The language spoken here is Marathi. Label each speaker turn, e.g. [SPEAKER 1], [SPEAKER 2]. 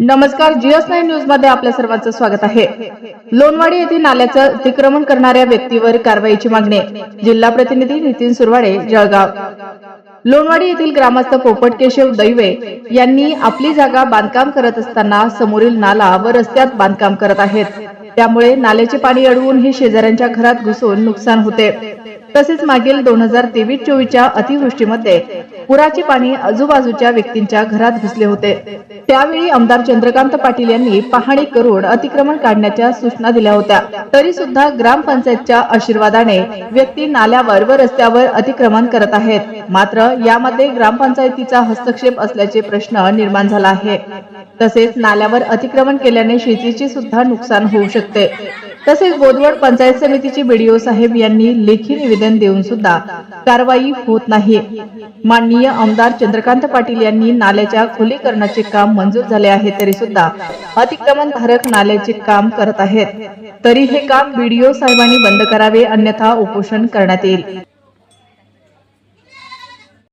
[SPEAKER 1] नमस्कार जीएस नाईन न्यूजमध्ये आपल्या सर्वांचं स्वागत आहे. लोणवाडी येथील नाल्याचं अतिक्रमण करणाऱ्या व्यक्तीवर कारवाईची मागणी. जिल्हा प्रतिनिधी नितीन सुरवाडे जळगाव. लोणवाडी येथील ग्रामस्थ पोपट केशव दैवे यांनी आपली जागा बांधकाम करत असताना समोरील नाला व रस्त्यात बांधकाम करत आहेत. त्यामुळे नाल्याचे पाणी अडवून हे शेजाऱ्यांच्या घरात घुसून नुकसान होते. तसेच मागील दोन हजार तेवीस चोवीसच्या अतिवृष्टीमध्ये पुराचे पाणी आजूबाजूच्या व्यक्तींच्या घरात घुसले होते. त्यावेळी आमदार चंद्रकांत पाटील यांनी पाहणी करून अतिक्रमण काढण्याच्या सूचना दिल्या होत्या. तरी सुद्धा ग्रामपंचायतच्या आशीर्वादाने व्यक्ती नाल्यावर व रस्त्यावर अतिक्रमण करत आहेत. मात्र यामध्ये ग्रामपंचायतीचा हस्तक्षेप असल्याचे प्रश्न निर्माण झाला आहे. तसेच नाल्यावर अतिक्रमण केल्याने शेतीचे सुद्धा नुकसान होऊ शकते. तसेच बोदवड पंचायत समितीचे बीडीओ साहेब यांनी लेखी निवेदन देऊन सुद्धा कारवाई होत नाही. माननीय आमदार चंद्रकांत पाटील यांनी नाल्याच्या खुलीकरणाचे काम मंजूर झाले आहे तरी सुद्धा अतिक्रमण धारक नाल्याचे काम करत आहेत. तरी हे काम बीडीओ साहेबांनी बंद करावे अन्यथा उपोषण करण्यात येईल.